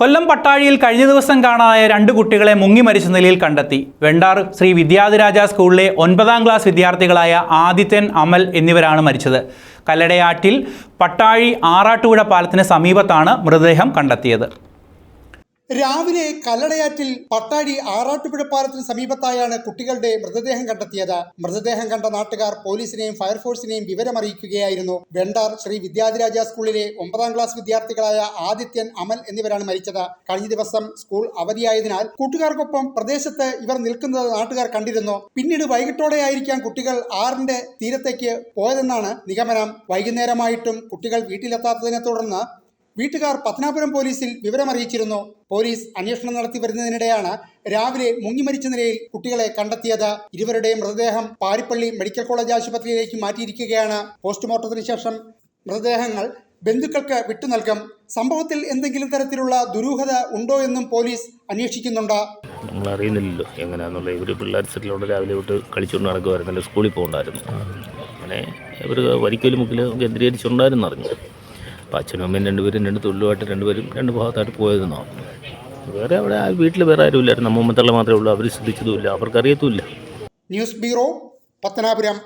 കൊല്ലം പട്ടാഴിയിൽ കഴിഞ്ഞ ദിവസം കാണാതായ രണ്ട് കുട്ടികളെ മുങ്ങി മരിച്ച നിലയിൽ കണ്ടെത്തി. വെണ്ടാർ ശ്രീ വിദ്യാധിരാജ സ്കൂളിലെ ഒൻപതാം ക്ലാസ് വിദ്യാർത്ഥികളായ ആദിത്യൻ അമൽ എന്നിവരാണ് മരിച്ചത്. കല്ലടയാറ്റിൽ പട്ടാഴി ആറാട്ടുപുഴ പാലത്തിന് സമീപത്താണ് മൃതദേഹം കണ്ടെത്തിയത്. രാവിലെ കല്ലടയാറ്റിൽ പട്ടാഴി ആറാട്ടുപുഴ പാലത്തിന് സമീപത്തായാണ് കുട്ടികളുടെ മൃതദേഹം കണ്ടെത്തിയത്. മൃതദേഹം കണ്ട നാട്ടുകാർ പോലീസിനെയും ഫയർഫോഴ്സിനെയും വിവരമറിയിക്കുകയായിരുന്നു. വെണ്ടാർ ശ്രീ വിദ്യാധിരാജ സ്കൂളിലെ ഒമ്പതാം ക്ലാസ് വിദ്യാർത്ഥികളായ ആദിത്യൻ അമൽ എന്നിവരാണ് മരിച്ചത്. കഴിഞ്ഞ ദിവസം സ്കൂൾ അവധിയായതിനാൽ കൂട്ടുകാർക്കൊപ്പം പ്രദേശത്ത് ഇവർ നിൽക്കുന്നത് നാട്ടുകാർ കണ്ടിരുന്നു. പിന്നീട് വൈകിട്ടോടെയായിരിക്കാം കുട്ടികൾ ആറിന്റെ തീരത്തേക്ക് പോയതെന്നാണ് നിഗമനം. വൈകുന്നേരമായിട്ടും കുട്ടികൾ വീട്ടിലെത്താത്തതിനെ തുടർന്ന് വീട്ടുകാർ പത്തനാപുരം പോലീസിൽ വിവരമറിയിച്ചിരുന്നു. പോലീസ് അന്വേഷണം നടത്തി വരുന്നതിനിടെയാണ് രാവിലെ മുങ്ങിമരിച്ച നിലയിൽ കുട്ടികളെ കണ്ടെത്തിയത്. ഇരുവരുടെയും മൃതദേഹം പാരിപ്പള്ളി മെഡിക്കൽ കോളേജ് ആശുപത്രിയിലേക്ക് മാറ്റിയിരിക്കുകയാണ്. പോസ്റ്റ്മോർട്ടത്തിന് ശേഷം മൃതദേഹങ്ങൾ ബന്ധുക്കൾക്ക് വിട്ടു നൽകും. സംഭവത്തിൽ എന്തെങ്കിലും തരത്തിലുള്ള ദുരൂഹത ഉണ്ടോ എന്നും പോലീസ് അന്വേഷിക്കുന്നുണ്ട്. നമ്മൾ അറിയുന്നില്ലല്ലോ എങ്ങനെയാണെന്നുള്ള ഇവർ പിള്ളേർ സെറ്റിലോട്ട് രാവിലെ തൊട്ട് കളിച്ചുകൊണ്ട് നടക്കുമായിരുന്നല്ലോ സ്കൂളിൽ പോകണ്ടായിരുന്നു. അങ്ങനെ ഇവർ വരിക്കലും മുക്കിലും കേന്ദ്രീകരിച്ചുണ്ടായിരുന്നു അറിഞ്ഞു അപ്പോൾ അച്ഛനും അമ്മയും രണ്ടുപേരും രണ്ട് തൊഴിലുമായിട്ട് രണ്ടുപേരും രണ്ട് ഭാഗത്തായിട്ട് പോയതെന്നാണ് വേറെ അവിടെ ആ വീട്ടിൽ വേറെ ആരും ഇല്ലായിരുന്നു അമ്മമ്മത്തള്ള മാത്രമേ ഉള്ളൂ. അവർ ശ്രദ്ധിച്ചതുമില്ല. അവർക്കറിയത്തുമില്ല. News bureau Pathanapuram.